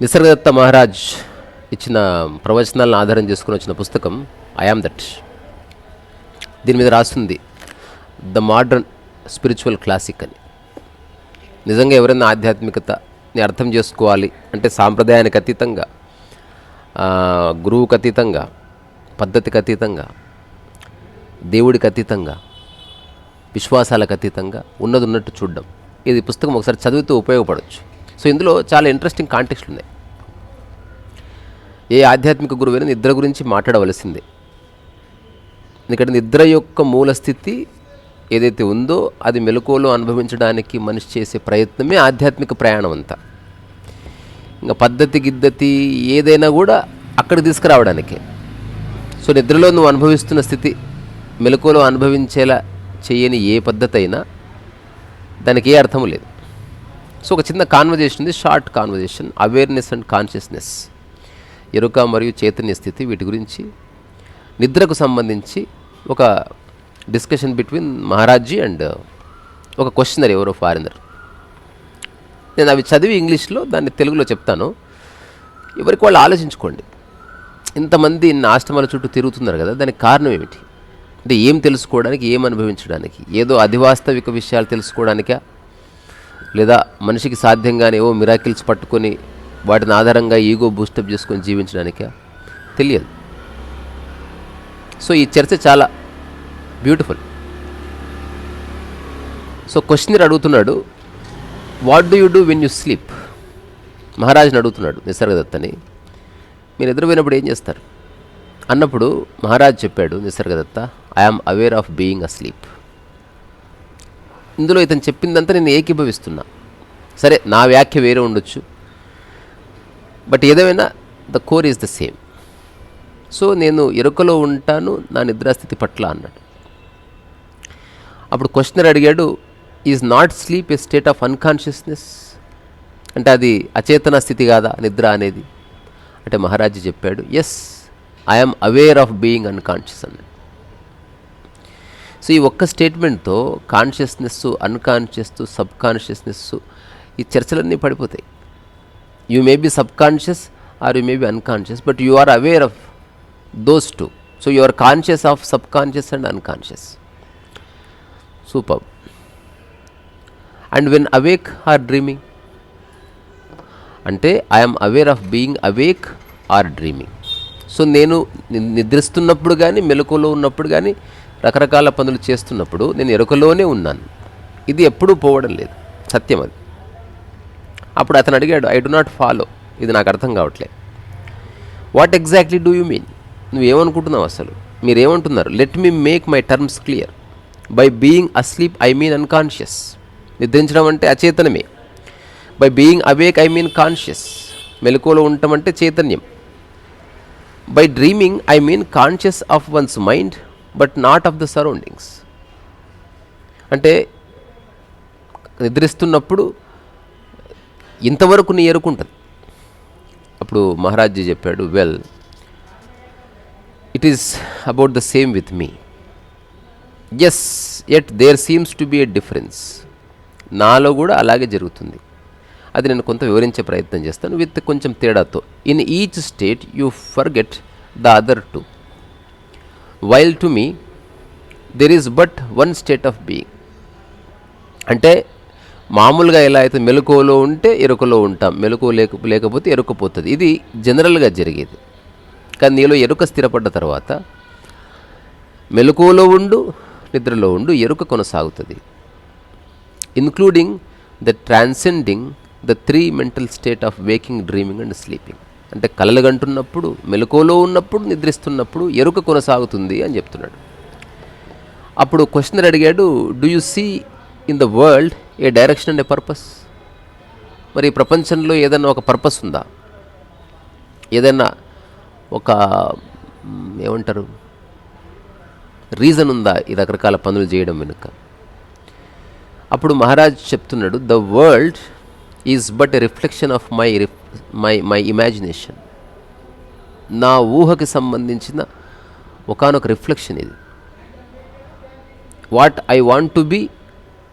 నిసర్గదత్త మహారాజ్ ఇచ్చిన ప్రవచనాలను ఆధారం చేసుకుని వచ్చిన పుస్తకం ఐఆమ్ దట్ దీని మీద రాస్తుంది ద మోడ్రన్ స్పిరిచువల్ క్లాసిక్ అని నిజంగా ఎవరైనా ఆధ్యాత్మికతని అర్థం చేసుకోవాలి అంటే సాంప్రదాయానికి అతీతంగా గురువుకు అతీతంగా పద్ధతికి అతీతంగా దేవుడికి అతీతంగా విశ్వాసాలకు అతీతంగా ఉన్నది ఉన్నట్టు చూడడం. ఇది పుస్తకం ఒకసారి చదివితే ఉపయోగపడవచ్చు సో ఇందులో చాలా ఇంట్రెస్టింగ్ కాంటెక్స్ట్లు ఉన్నాయి. ఏ ఆధ్యాత్మిక గురువైనా నిద్ర గురించి మాట్లాడవలసిందే. ఎందుకంటే నిద్ర యొక్క మూల స్థితి ఏదైతే ఉందో అది మెలకువలో అనుభవించడానికి మనిషి చేసే ప్రయత్నమే ఆధ్యాత్మిక ప్రయాణం అంతా. ఇంకా పద్ధతి గిద్దతి ఏదైనా కూడా అక్కడికి తీసుకురావడానికే. సో నిద్రలో నువ్వు అనుభవిస్తున్న స్థితి మెలకువలు అనుభవించేలా చేయని ఏ పద్ధతి అయినా దానికి ఏ అర్థము లేదు. సో ఒక చిన్న కాన్వర్జేషన్ ఉంది. Short conversation awareness and consciousness ఎరుక మరియు చైతన్య స్థితి వీటి గురించి నిద్రకు సంబంధించి ఒక డిస్కషన్ బిట్వీన్ మహారాజీ అండ్ ఒక క్వశ్చనర్ ఎవరో ఫారినర్ నేను అవి చదివి ఇంగ్లీష్లో దాన్ని తెలుగులో చెప్తాను. ఎవరికి వాళ్ళు ఆలోచించుకోండి. ఇంతమంది ఇన్ని ఆశ్రమాల చుట్టూ తిరుగుతున్నారు కదా దానికి కారణం ఏమిటి? అంటే ఏం తెలుసుకోవడానికి ఏం అనుభవించడానికి? ఏదో అధివాస్తవిక విషయాలు తెలుసుకోవడానికా? లేదా మనిషికి సాధ్యంగానే ఏవో మిరాకిల్స్ పట్టుకొని వాటిని ఆధారంగా ఈగో బూస్టప్ చేసుకొని జీవించడానికా? తెలియదు. సో ఈ చర్చ చాలా బ్యూటిఫుల్. సో క్వశ్చనర్ అడుగుతున్నాడు what do you do when you sleep మహారాజుని అడుగుతున్నాడు నిసర్గదత్తని. మీరు ఎదురుపోయినప్పుడు ఏం చేస్తారు? అన్నప్పుడు మహారాజ్ చెప్పాడు Nisargadatta I am aware of being asleep ఇందులో ఇతను చెప్పిందంతా నేను ఏకీభవిస్తున్నా. సరే నా వ్యాఖ్య వేరే ఉండొచ్చు. బట్ ఏదేమైనా the core is the same so నేను ఎరుకలో ఉంటాను నా నిద్రాస్థితి పట్ల అన్నాడు. అప్పుడు క్వశ్చనర్ అడిగాడు is not sleep a state of unconsciousness అంటే అది అచేతన స్థితి కాదా నిద్ర అనేది? అంటే మహారాజు చెప్పాడు yes I'm aware of being unconscious అన్నాడు. సో ఈ ఒక్క స్టేట్మెంట్తో కాన్షియస్నెస్ అన్కాన్షియస్ సబ్ కాన్షియస్నెస్ ఈ చర్చలన్నీ పడిపోతాయి. You may be subconscious or you may be unconscious but you are aware of those two so you are conscious of subconscious and unconscious super and when awake or dreaming అంటే I'm aware of being awake or dreaming so నేను నిద్రిస్తున్నప్పుడు కానీ మెలకులో ఉన్నప్పుడు కానీ రకరకాల పనులు చేస్తున్నప్పుడు నేను ఎరుకలోనే ఉన్నాను. ఇది ఎప్పుడూ పోవడం లేదు. సత్యం అది. అప్పుడు అతను అడిగాడు ఐ డు నాట్ ఫాలో ఇది నాకు అర్థం కావట్లేదు what exactly do you mean నువ్వేమనుకుంటున్నావు అసలు? మీరేమంటున్నారు? Let me make my terms clear by being asleep I mean unconscious నిద్రించడం అంటే అచేతనమే. By being awake I mean conscious మెలకువలో ఉండటం అంటే చైతన్యం. By dreaming I mean conscious of one's mind but not of the surroundings. అంటే నిద్రిస్తున్నప్పుడు ఇంతవరకు నీ ఎరుకుంటుంది అప్పుడు మహారాజ్జీ చెప్పాడు well it is about the same with me as at there seems to be a difference నాలో కూడా అలాగే జరుగుతుంది. అది నేను కొంత వివరించే ప్రయత్నం చేస్తాను విత్ కొంచెం తేడాతో. In each state you forget the other to while to me there is but one state of being అంటే మామూలుగా ఎలా అయితే మెలకువలో ఉంటే ఎరుకలో ఉంటాం. మెలకువ లేక లేకపోతే ఎరుకపోతుంది ఇది జనరల్గా జరిగేది. కానీ నీలో ఎరుక స్థిరపడ్డ తర్వాత మెలకువలో ఉండు నిద్రలో ఉండు ఎరుక కొనసాగుతుంది. Including the transcending the three mental state of waking dreaming and sleeping అంటే కలలు గంటున్నప్పుడు మెలకువలో ఉన్నప్పుడు నిద్రిస్తున్నప్పుడు ఎరుక కొనసాగుతుంది అని చెప్తున్నాడు. అప్పుడు క్వశ్చనర్ అడిగాడు do you see in the world a direction and a purpose మరి ప్రపంచంలో ఏదైనా ఒక పర్పస్ ఉందా? ఏదైనా ఒక ఏమంటారు? రీజన్ ఉందా? ఈ రకరకాల పనులు చేయడం వెనుక. అప్పుడు మహారాజ్ చెప్తున్నాడు the world is but a reflection of my my my imagination నా ఊహకి సంబంధించిన ఒకానొక రిఫ్లెక్షన్ ఇది. What I want to be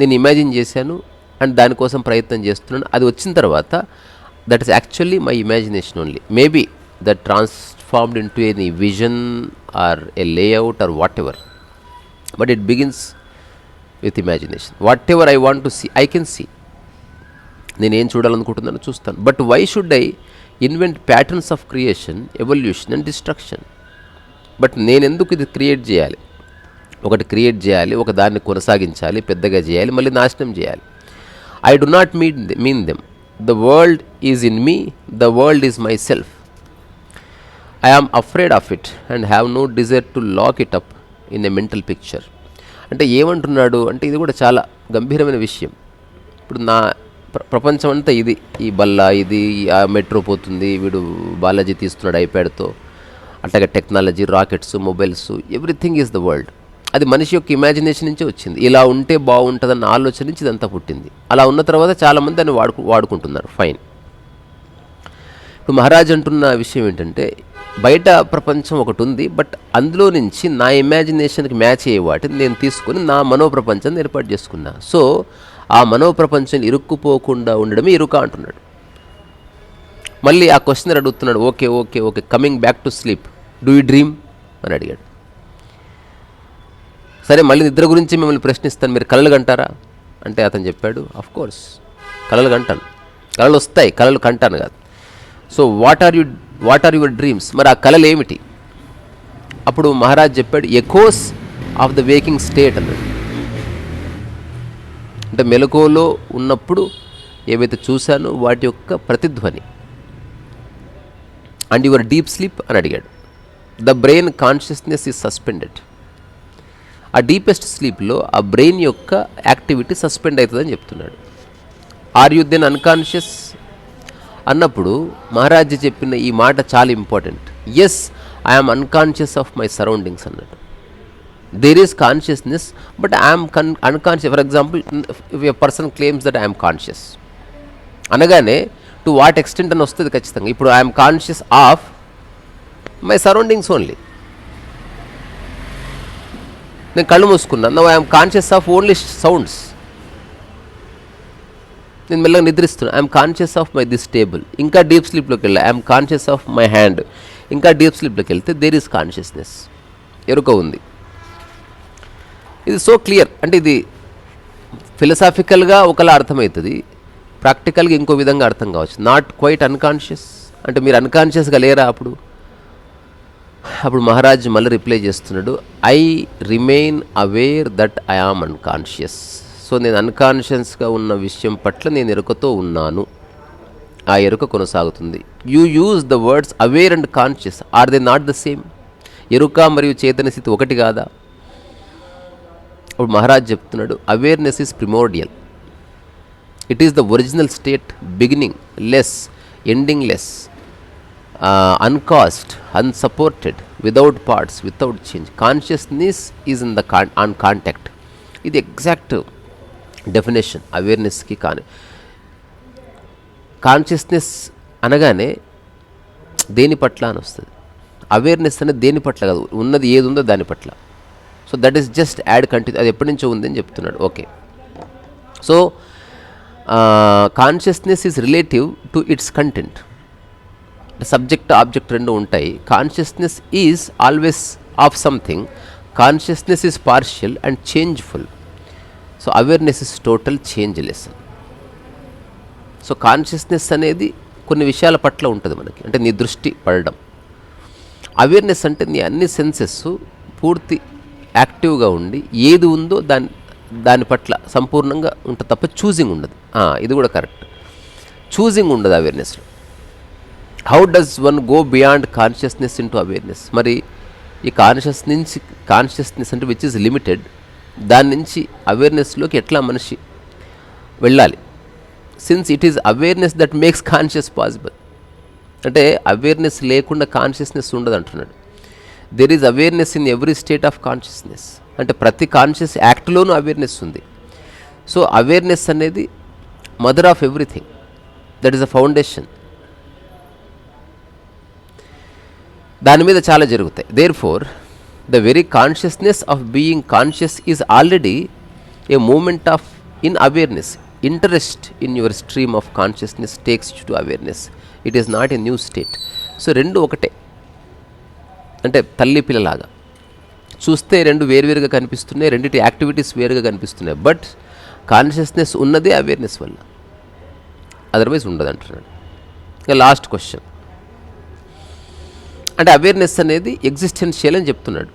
నేను ఇమాజిన్ చేశాను అండ్ దానికోసం ప్రయత్నం చేస్తున్నాను. అది వచ్చిన తర్వాత that is actually my imagination only maybe that transformed into any vision or a layout or whatever but it begins with imagination whatever I want to see I can see నేను ఏం చూడాలనుకుంటున్నానో చూస్తాను. But why should I invent patterns of creation evolution and destruction but నేను ఎందుకు ఇది create చేయాలి? ఒకటి create చేయాలి ఒక దాన్ని కొనసాగించాలి పెద్దగా చేయాలి మళ్ళీ నాశనం చేయాలి. I do not mean mean them the world is in me the world is myself I am afraid of it and have no desire to lock it up in a mental picture అంటే ఏమంటున్నాడు? అంటే ఇది కూడా చాలా గంభీరమైన విషయం. ఇప్పుడు నా ప్రపంచం అంతా ఇది. ఈ బల్ల ఇది ఆ మెట్రో పోతుంది వీడు బాలాజీ తీస్తున్నాడు ఐప్యాడ్తో. అట్లాగే technology rockets mobiles everything is the world. అది మనిషి యొక్క ఇమాజినేషన్ నుంచి వచ్చింది. ఇలా ఉంటే బాగుంటుందన్న ఆలోచన నుంచి ఇదంతా పుట్టింది. అలా ఉన్న తర్వాత చాలామంది దాన్ని వాడుకు వాడుకుంటున్నారు. ఫైన్ ఇప్పుడు మహారాజ్ అంటున్న విషయం ఏంటంటే బయట ప్రపంచం ఒకటి ఉంది బట్ అందులో నుంచి నా ఇమాజినేషన్కి మ్యాచ్ అయ్యే వాటిని నేను తీసుకొని నా మనోప్రపంచాన్ని ఏర్పాటు చేసుకున్నా. సో ఆ మనోప్రపంచం ఇరుక్కుపోకుండా ఉండడమే ఇరుక అంటున్నాడు. మళ్ళీ ఆ క్వశ్చన్ అడుగుతున్నాడు okay okay okay coming back to sleep do you dream అని అడిగాడు. సరే మళ్ళీ నిద్ర గురించి మిమ్మల్ని ప్రశ్నిస్తాను. మీరు కళలు కంటారా? అంటే అతను చెప్పాడు అఫ్ కోర్స్ కళలు కంటాను. కలలు వస్తాయి కళలు కంటాను కాదు. So what are you what are your dreams మరి ఆ కళలు ఏమిటి అప్పుడు మహారాజ్ చెప్పాడు echoes of the waking state అన్నాడు. అంటే మెలకువలో ఉన్నప్పుడు ఏవైతే చూశానో వాటి యొక్క ప్రతిధ్వని. అండ్ యువర్ డీప్ స్లీప్ అని అడిగాడు. The brain consciousness is suspended. ఆ డీపెస్ట్ స్లీప్లో ఆ బ్రెయిన్ యొక్క యాక్టివిటీ సస్పెండ్ అవుతుందని చెప్తున్నాడు. Are you then unconscious? అన్నప్పుడు మహారాజ్ చెప్పిన ఈ మాట చాలా important. Yes I'm unconscious of my surroundings అన్నట్టు there is consciousness but I'm con unconscious for example if a person claims that I'm conscious అనగానే టు వాట్ ఎక్స్టెంట్ అని వస్తుంది ఖచ్చితంగా. ఇప్పుడు I'm conscious of my surroundings only నేను కళ్ళు మూసుకున్నాను no I'm conscious of only sounds నేను మెల్లగా నిద్రిస్తున్నాను I'm conscious of my this table ఇంకా డీప్ స్లీప్లోకి వెళ్ళా. I'm conscious of my hand ఇంకా డీప్ స్లీప్లోకి వెళ్తే దేర్ ఈస్ కాన్షియస్నెస్ ఎరుక ఉంది. ఇది సో క్లియర్ అంటే ఇది ఫిలసాఫికల్గా ఒకలా అర్థమవుతుంది. ప్రాక్టికల్గా ఇంకో విధంగా అర్థం కావచ్చు. నాట్ క్వైట్ అన్కాన్షియస్ అంటే మీరు అన్కాన్షియస్గా లేరా అప్పుడు? అప్పుడు మహారాజ్ మళ్ళీ రిప్లై చేస్తున్నాడు I remain aware that I am unconscious so నేను అన్కాన్షియస్గా ఉన్న విషయం పట్ల నేను ఎరుకతో ఉన్నాను. ఆ ఎరుక కొనసాగుతుంది. You use the words aware and conscious are they not the same ఎరుక మరియు చేతన స్థితి ఒకటి కాదా? అప్పుడు మహారాజ్ చెప్తున్నాడు awareness is primordial it is the original state beginningless endingless uncaused unsupported without parts without change consciousness is in the con on contact ఇది exact definition అవేర్నెస్కి కానీ. కాన్షియస్నెస్ అనగానే దేని పట్ల అని వస్తుంది. అవేర్నెస్ అనేది దేని పట్ల కాదు ఉన్నది ఏది ఉందో దాని పట్ల. So that is just and continue అది ఎప్పటి నుంచో ఉందని చెప్తున్నాడు. Okay so consciousness is relative to its content subject object రెండు ఉంటాయి. Consciousness is always of something consciousness is partial and changeful so awareness is total changeless so consciousness అనేది కొన్ని విషయాల పట్ల ఉంటుంది మనకి. అంటే నీ దృష్టి పడడం. అవేర్నెస్ అంటే నీ అన్ని సెన్సెస్ పూర్తి యాక్టివ్గా ఉండి ఏది ఉందో దాని దాని పట్ల సంపూర్ణంగా ఉంటుంది తప్ప చూజింగ్ ఉండదు. ఇది కూడా కరెక్ట్. చూజింగ్ ఉండదు అవేర్నెస్లో how does one go beyond consciousness into awareness మరి ఈ కాన్షియస్ నుంచి కాన్షియస్నెస్ అంటే విచ్ ఇస్ లిమిటెడ్ దాని నుంచి అవేర్నెస్లోకి ఎట్లా మనిషి వెళ్ళాలి? Since it is awareness that makes conscious possible అంటే అవేర్నెస్ లేకుండా కాన్షియస్నెస్ ఉండదు అంటున్నాడు there is awareness in every state of consciousness అంటే ప్రతి కాన్షియస్ యాక్ట్లోనూ అవేర్నెస్ ఉంది. సో అవేర్నెస్ అనేది mother of everything that is a foundation దాని మీద చాలా జరుగుతాయి. Therefore the very consciousness of being conscious is already a moment of in awareness interest in your stream of consciousness takes to awareness it is not a new state so రెండు ఒకటే. అంటే తల్లి పిల్లలాగా. చూస్తే రెండు వేరువేరుగా కనిపిస్తున్నాయి రెండింటి యాక్టివిటీస్ వేరుగా కనిపిస్తున్నాయి. బట్ కాన్షియస్నెస్ ఉన్నదే అవేర్నెస్ వల్ల. అదర్వైజ్ ఉండదు అంటున్నాడు ఇంకా లాస్ట్ క్వశ్చన్. అంటే అవేర్నెస్ అనేది ఎగ్జిస్టెన్షియల్ అని చెప్తున్నాడు.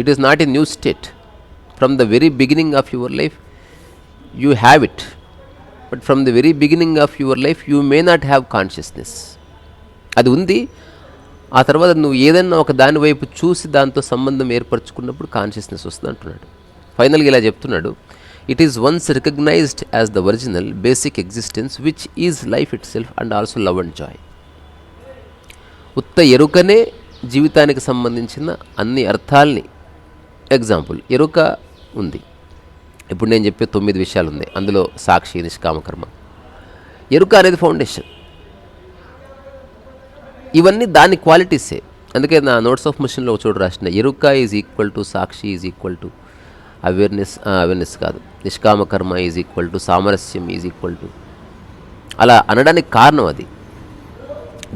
It is not a new state. From the very beginning of your life you have it. But from the very beginning of your life you may not have consciousness. అది ఉంది ఆ తర్వాత నువ్వు ఏదైనా ఒక దాని వైపు చూసి దాంతో సంబంధం ఏర్పరచుకున్నప్పుడు కాన్షియస్నెస్ వస్తుంది అంటున్నాడు. ఫైనల్గా ఇలా చెప్తున్నాడు. It is once recognized as the original basic existence which is life itself and also love and joy ఉత్త ఎరుకనే జీవితానికి సంబంధించిన అన్ని అర్థాల్ని ఎగ్జాంపుల్ ఎరుక ఉంది. ఇప్పుడు నేను చెప్పే తొమ్మిది విషయాలు ఉన్నాయి అందులో సాక్షి నిష్కామకర్మ ఎరుక అనేది ఫౌండేషన్ ఇవన్నీ దాని క్వాలిటీసే. అందుకే నా నోట్స్ ఆఫ్ మిషన్లో చూడు రాసిన ఎరుక is equal to Sakshi is equal to awareness awareness కాదు. నిష్కామకర్మ ఈజ్ ఈక్వల్ టు సామరస్యం ఈజ్ ఈక్వల్ టు అలా అనడానికి కారణం అది.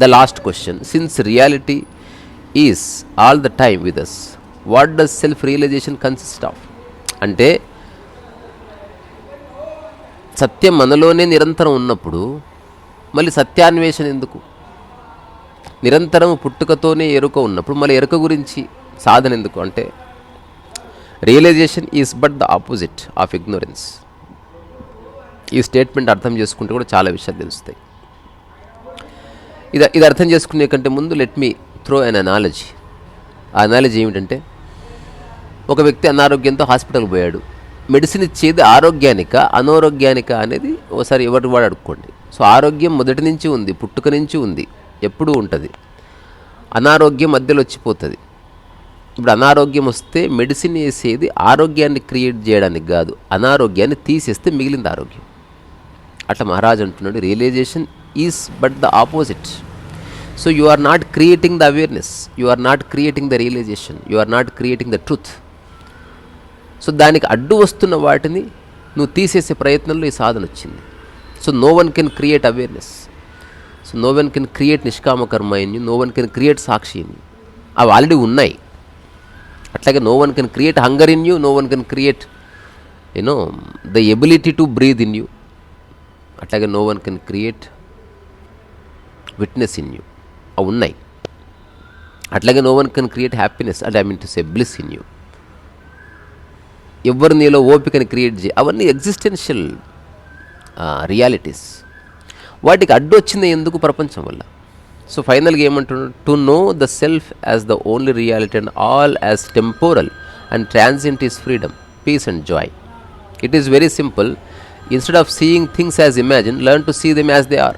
The last question since reality is all the time with us what does self realization consist of అంటే సత్యం మనలోనే నిరంతరం ఉన్నప్పుడు మళ్ళీ సత్యాన్వేషణ ఎందుకు? నిరంతరం పుట్టుకతోనే ఎరుక ఉన్నప్పుడు మళ్ళీ ఎరుక గురించి సాధన ఎందుకు? అంటే realization is but the opposite of ignorance ఈ స్టేట్మెంట్ అర్థం చేసుకుంటే కూడా చాలా విషయాలు తెలుస్తాయి. ఇది ఇది అర్థం చేసుకునే కంటే ముందు let me throw an analogy ఆ అనాలజీ ఏమిటంటే ఒక వ్యక్తి అనారోగ్యంతో హాస్పిటల్కి పోయాడు. మెడిసిన్ ఇచ్చేది ఆరోగ్యానిక అనారోగ్యానిక అనేది ఒకసారి ఎవరి వాడు అడుక్కోండి. సో ఆరోగ్యం మొదటి నుంచి ఉంది పుట్టుక నుంచి ఉంది. ఎప్పుడూ ఉంటుంది. అనారోగ్యం మధ్యలో వచ్చిపోతుంది. ఇప్పుడు అనారోగ్యం వస్తే మెడిసిన్ వేసేది ఆరోగ్యాన్ని క్రియేట్ చేయడానికి కాదు అనారోగ్యాన్ని తీసేస్తే మిగిలింది ఆరోగ్యం. అట్లా మహారాజ్ అంటున్నాడు realization is but the opposite so you are not creating the awareness you are not creating the realization you are not creating the truth so దానికి అడ్డు వస్తున్న వాటిని నువ్వు తీసేసే ప్రయత్నంలో ఈ సాధన వచ్చింది. So no one can create awareness so no one can create నిష్కామకర్మ in you no one can create Sakshi in you అవి ఆల్రెడీ ఉన్నాయి అట్లాగే no one can create hunger in you no one can create you know the ability to breathe in you అట్లాగే no one can create witness in you అవి ఉన్నాయి అట్లాగే no one can create happiness అంటే I mean to say bliss in you ఎవరు నీలో ఓపికని create చేయ అవన్నీ existential realities వాటికి అడ్డు వచ్చింది ఎందుకు ప్రపంచం వల్ల? సో ఫైనల్గా ఏమంటున్నాడు? To know the self as the only reality and all as temporal and transient is freedom peace and joy it is very simple instead of seeing things as imagine learn to see them as they are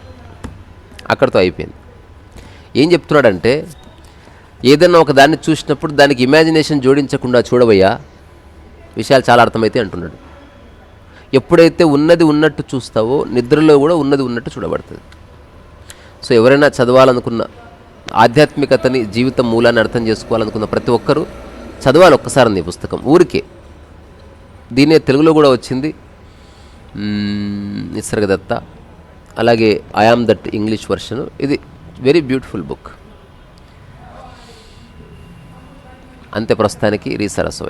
అక్కడితో అయిపోయింది. ఏం చెప్తున్నాడంటే ఏదైనా ఒక దాన్ని చూసినప్పుడు దానికి imagination జోడించకుండా చూడవయ్యా. విషయాలు చాలా అర్థమైతే అంటున్నాడు. ఎప్పుడైతే ఉన్నది ఉన్నట్టు చూస్తావో నిద్రలో కూడా ఉన్నది ఉన్నట్టు చూడబడుతుంది. సో ఎవరైనా చదవాలనుకున్న ఆధ్యాత్మికతని జీవితం మూలాన్ని అర్థం చేసుకోవాలనుకున్న ప్రతి ఒక్కరూ చదవాలి ఒక్కసారి నీ పుస్తకం. ఊరికే. దీనే తెలుగులో కూడా వచ్చింది. నిసర్గదత్త. అలాగే I am that English version ఇది వెరీ బ్యూటిఫుల్ బుక్ అంతే ప్రస్తుతానికి రీసరస్వై